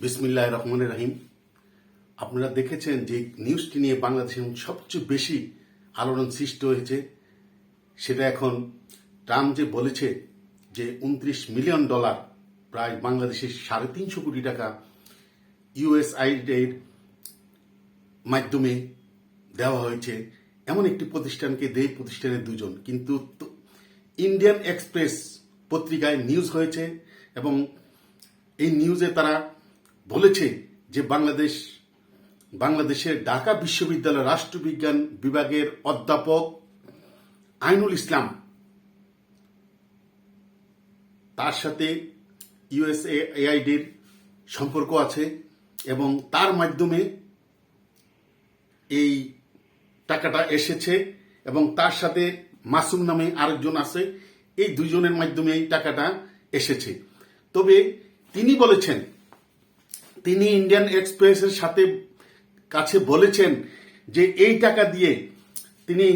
বিসমিল্লাহ রহমান রাহিম। আপনারা দেখেছেন যে নিউজটি নিয়ে বাংলাদেশে সবচেয়ে বেশি আলোড়ন সৃষ্টি হয়েছে। সেটা এখন ট্রাম্প যে বলেছে যে উনত্রিশ মিলিয়ন ডলার প্রায় বাংলাদেশের সাড়ে তিনশো কোটি টাকা ইউএসআইডের মাধ্যমে দেওয়া হয়েছে। এমন একটি প্রতিষ্ঠানকে দেয় প্রতিষ্ঠানের দুজন। কিন্তু ইন্ডিয়ান এক্সপ্রেস পত্রিকায় নিউজ হয়েছে এবং এই নিউজে তারা বলেছে যে বাংলাদেশ, বাংলাদেশের ঢাকা বিশ্ববিদ্যালয় রাষ্ট্রবিজ্ঞান বিভাগের অধ্যাপক আইনুল ইসলাম তার সাথে ইউএসএআইডির সম্পর্ক আছে এবং তার মাধ্যমে এই টাকাটা এসেছে এবং তার সাথে মাসুম নামে আরেকজন আছে। এই দুজনের মাধ্যমে এই টাকাটা এসেছে। তবে তিনি বলেছেন তিনি ইন্ডিয়ান এক্সপ্রেসের সাথে কাছে বলেছেন যে এই টাকা দিয়ে তিনি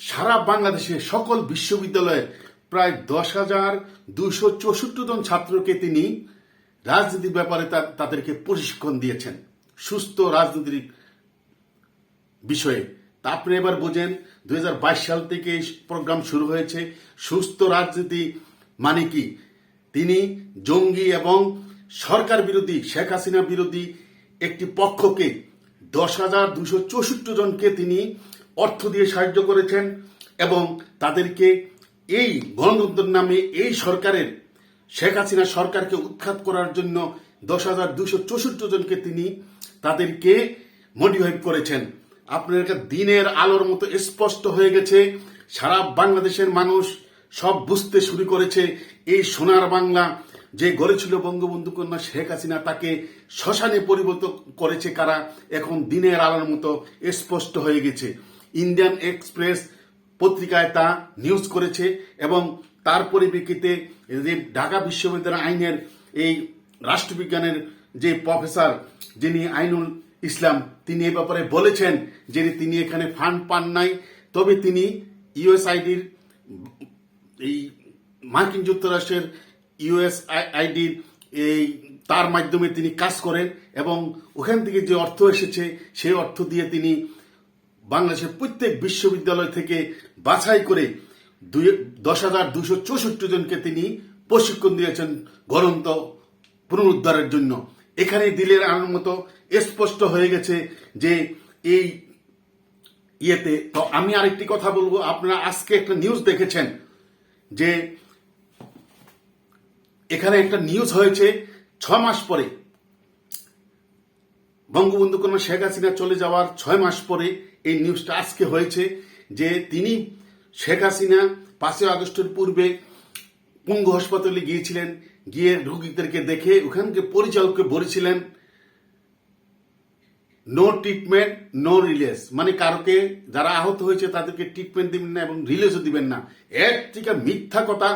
সারা বাংলাদেশে সকল বিশ্ববিদ্যালয়ে প্রায় দশ হাজার দুশো চৌষট্টি জন ছাত্রকে তিনি রাজনীতির ব্যাপারে তাদেরকে প্রশিক্ষণ দিয়েছেন। সুস্থ রাজনীতির বিষয়ে। তা আপনি এবার বোঝেন দু হাজার বাইশ সাল থেকে এই প্রোগ্রাম শুরু হয়েছে। সুস্থ রাজনীতি মানে কি? তিনি জঙ্গি এবং সরকার বিরোধী, শেখ হাসিনা বিরোধী একটি পক্ষকে দশ হাজার দুশো চৌষট্টি জনকে তিনি অর্থ দিয়ে সাহায্য করেছেন এবং তাদেরকে এই গণতন্ত্রের নামে এই সরকারের, শেখ হাসিনা সরকারকে উৎখাত করার জন্য দশ হাজার দুশো চৌষট্টি জনকে তিনি তাদেরকে মোটিভেট করেছেন। আপনার কাছে দিনের আলোর মতো স্পষ্ট হয়ে গেছে, সারা বাংলাদেশের মানুষ সব বুঝতে শুরু করেছে এই সোনার বাংলা যে গড়েছিল বঙ্গবন্ধু কন্যা শেখ হাসিনা, তাকে শ্মশানে পরিবর্তন করেছে কারা? এখন দিনের আলোর মতো স্পষ্ট হয়ে গেছে। ইন্ডিয়ান এক্সপ্রেস পত্রিকায় তা নিউজ করেছে এবং তার পরিপ্রেক্ষিতে যে ঢাকা বিশ্ববিদ্যালয় আইনের এই রাষ্ট্রবিজ্ঞানের যে প্রফেসর যিনি আইনুল ইসলাম, তিনি এ ব্যাপারে বলেছেন যে তিনি এখানে ফান্ড পান নাই। তবে তিনি ইউএসআইডির এই মার্কিন যুক্তরাষ্ট্রের ইউএস আইডির এই, তার মাধ্যমে তিনি কাজ করেন এবং ওখান থেকে যে অর্থ এসেছে, সেই অর্থ দিয়ে তিনি বাংলাদেশের প্রত্যেক বিশ্ববিদ্যালয় থেকে বাছাই করে দশ হাজার দুশো চৌষট্টি জনকে তিনি প্রশিক্ষণ দিয়েছেন গরন্ত পুনরুদ্ধারের জন্য। এখানে দিলের আনার মতো স্পষ্ট হয়ে গেছে যে এই ইয়েতে। তো আমি আরেকটি কথা বলব, আপনারা আজকে একটা নিউজ দেখেছেন যে এখানে একটা নিউজ হয়েছে ছ মাস পরে। বঙ্গবন্ধু কন্যা শেখ হাসিনা চলে যাওয়ার ছয় মাস পরে এই নিউজটা আজকে হয়েছে যে তিনি শেখ হাসিনা পাঁচই আগস্টের পূর্বে পঙ্গু হাসপাতালে গিয়েছিলেন, গিয়ে রোগীদেরকে দেখে ওখানকে পরিচালককে বলেছিলেন নো ট্রিটমেন্ট নো রিলিজ মানে কারোকে যারা আহত হয়েছে তাদেরকে ট্রিটমেন্ট দিবেন না এবং রিলিজও দিবেন না। এক থেকে মিথ্যা কথা,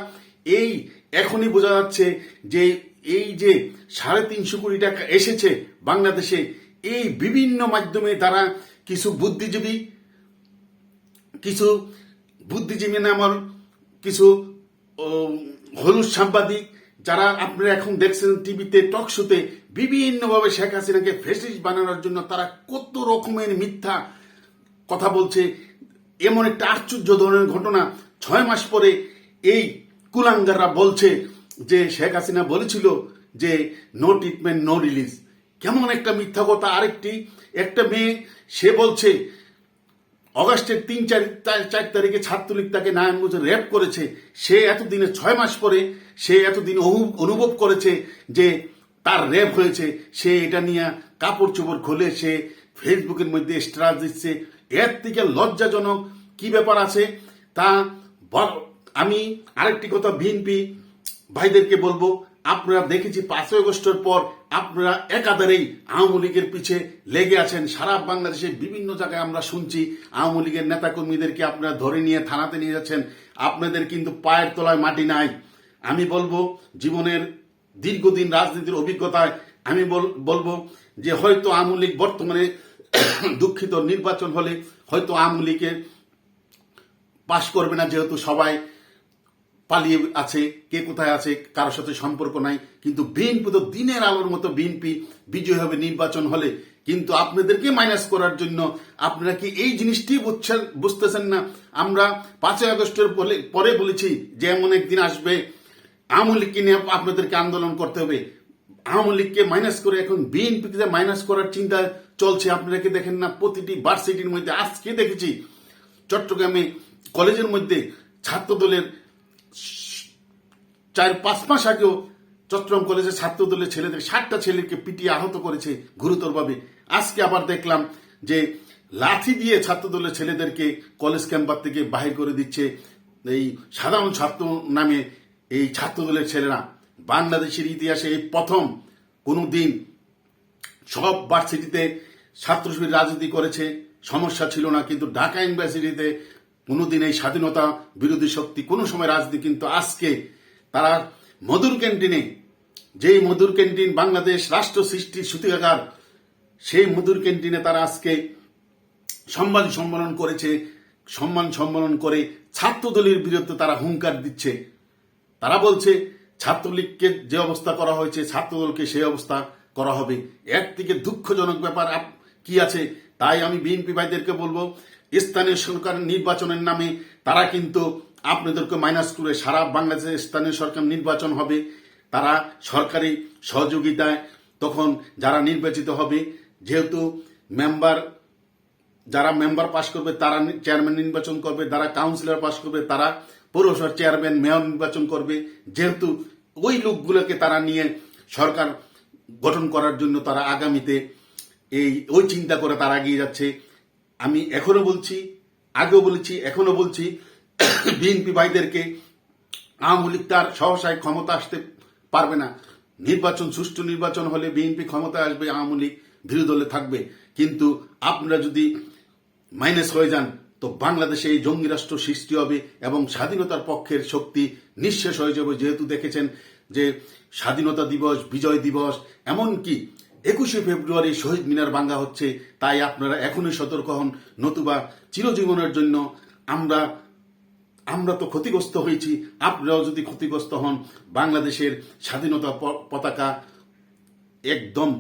এই এখনই বোঝা যাচ্ছে যে এই যে সাড়ে তিনশো কোটি টাকা এসেছে বাংলাদেশে, এই বিভিন্ন মাধ্যমে তারা কিছু বুদ্ধিজীবী কিছু বুদ্ধিজীবী নামর কিছু হলুদ সাংবাদিক, যারা আপনারা এখন দেখছেন টিভিতে, টক শোতে, বিভিন্নভাবে শেখ হাসিনাকে ফেসিস্ট বানানোর জন্য তারা কত রকমের মিথ্যা কথা বলছে। এমন একটা আশ্চর্য ধরনের ঘটনা, ছয় মাস পরে এই কুলাঙ্গাররা বলছে যে শেখ হাসিনা বলেছিল যে নো ট্রিটমেন্ট নো রিলিজ কেমন একটা মিথ্যা কথা আরেকটি, একটা মেয়ে, সে বলছে, অগাস্টের তিন চার, চার- তারিখে ছাত্রলীগ তাকে নারায়ণগঞ্জে র্যাপ করেছে। সে এতদিনে ছয় মাস পরে, সে এতদিন অনু- অনুভব করেছে যে তার র্যাপ হয়েছে। সে এটা নিয়ে কাপড় চোপড় খুলে সে ফেসবুকের মধ্যে স্ট্রাস দিচ্ছে। এর থেকে লজ্জাজনক কি ব্যাপার আছে? তা আমি আরেকটি কথা বিএনপি ভাইদেরকে বলব, আপনারা দেখেছি পাঁচই আগস্টের পর আপনারা একাধারেই আওয়ামী লীগের পিছে লেগে আছেন। সারা বাংলাদেশে বিভিন্ন জায়গায় আমরা শুনছি আওয়ামী লীগের নেতাকর্মীদেরকে আপনারা ধরে নিয়ে থানাতে নিয়ে যাচ্ছেন। আপনাদের কিন্তু পায়ের তলায় মাটি নাই। আমি বলব, জীবনের দীর্ঘদিন রাজনীতির অভিজ্ঞতায় আমি বল- বলব যে হয়তো আওয়ামী লীগ বর্তমানে দুঃখিত নির্বাচন হলে হয়তো আওয়ামী লীগের পাশ করবে না যেহেতু সবাই। পালিয়ে আছে, কে কোথায় আছে, কারোর সাথে সম্পর্ক নাই, কিন্তু বিএনপি তো দিনের আলোর মতো বিএনপি বিজয় হবে নির্বাচন হলে। কিন্তু আপনাদেরকে মাইনাস করার জন্য আপনারা কি এই জিনিসটি বুঝছেন, বুঝতেছেন না? আমরা পাঁচই আগস্টের পরে- বলেছি যে এমন একদিন আসবে, আওয়ামী লীগকে নিয়ে আপনাদেরকে আন্দোলন করতে হবে। আওয়ামী লীগকে মাইনাস করে এখন বিএনপিকে মাইনাস করার চিন্তা চলছে। আপনারা কি দেখেন না প্রতিটি ভার্সিটির মধ্যে, আজকে দেখেছি, চট্টগ্রামে কলেজের মধ্যে ছাত্র দলের চার, পাঁচ মাস আগেও চট্টগ্রাম কলেজের ছাত্র দলের ছেলেদের ষাটটা ছেলেকে পিটিয়ে আহত করেছে গুরুতরভাবে। আজকে আবার দেখলাম যে লাঠি দিয়ে ছাত্র দলের ছেলেদেরকে কলেজ ক্যাম্পাস থেকে বাহির করে দিচ্ছে এই সাধারণ ছাত্র নামে এই ছাত্র দলের ছেলেরা। বাংলাদেশের ইতিহাসে এই প্রথম কোনো দিন সব ভার্সিটিতে ছাত্র রাজনীতি করেছে, সমস্যা ছিল না, কিন্তু ঢাকা ইউনিভার্সিটিতে কোনোদিন এই স্বাধীনতা বিরোধী শক্তি কোনো সময় রাজনীতি, কিন্তু আজকে তারা মধুর ক্যান্টিনে, যেই মধুর ক্যান্টিন বাংলাদেশ রাষ্ট্র সৃষ্টির সূতিকাগার, সেই মধুর ক্যান্টিনে তারা আজকে সম্মান সম্মেলন করেছে, সম্মান সম্মেলন করে ছাত্রদলের বিরুদ্ধে তারা হুঙ্কার দিচ্ছে। তারা বলছে, ছাত্রলীগকে যে অবস্থা করা হয়েছে, ছাত্রদলকে সেই অবস্থা করা হবে। এর থেকে দুঃখজনক ব্যাপার কি আছে, তাই আমি বিএনপি ভাইদেরকে বলব স্থানীয় সরকার নির্বাচনের নামে, তারা কিন্তু আপনাদেরকে মাইনাস করে সারা বাংলাদেশে স্থানীয় সরকার নির্বাচন হবে। তারা সরকারি সহযোগিতায় তখন যারা নির্বাচিত হবে, যেহেতু মেম্বার যারা মেম্বার পাস করবে, তারা চেয়ারম্যান নির্বাচন করবে, যারা কাউন্সিলর পাস করবে, তারা পৌরসভার চেয়ারম্যান মেয়র নির্বাচন করবে। যেহেতু ওই লোকগুলোকে তারা নিয়ে সরকার গঠন করার জন্য তারা আগামীতে এই, ওই চিন্তা করে তারা এগিয়ে যাচ্ছে। আমি এখনও বলছি, আগেও বলেছি, এখনও বলছি, বিএনপি ভাইদেরকে আওয়ামী লীগ তার সহসায় ক্ষমতা আসতে পারবে না। নির্বাচন, সুষ্ঠু নির্বাচন হলে বিএনপি ক্ষমতায় আসবে, আওয়ামী লীগ বিরোধী দলে থাকবে। কিন্তু আপনারা যদি মাইনাস হয়ে যান, তো বাংলাদেশে এই জঙ্গি রাষ্ট্র সৃষ্টি হবে এবং স্বাধীনতার পক্ষের শক্তি নিঃশেষ হয়ে যাবে। যেহেতু দেখেছেন যে স্বাধীনতা দিবস, বিজয় দিবস, এমনকি একুশে ফেব্রুয়ারি শহীদ মিনার বাঙ্গা হচ্ছে, তাই আপনারা এখনই সতর্ক হন। নতুবা চিরজীবনের জন্য আমরা আমরা তো ক্ষতিগ্রস্ত হয়েছি, আপনারাও যদি ক্ষতিগ্রস্ত হন, বাংলাদেশের স্বাধীনতা পতাকা একদম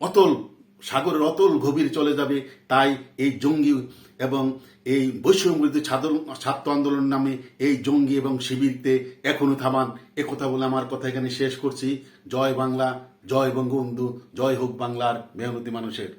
অতল সাগরের অতল গভীর চলে যাবে। তাই এই জঙ্গি এবং এই বৈষম্যবিরোধী ছাত্র ছাত্র আন্দোলন নামে এই জঙ্গি এবং শিবিরতে এখনও থামান। একথা বলে আমার কথা এখানে শেষ করছি। জয় বাংলা, জয় বঙ্গবন্ধু, জয় হোক বাংলার মেহনতি মানুষের।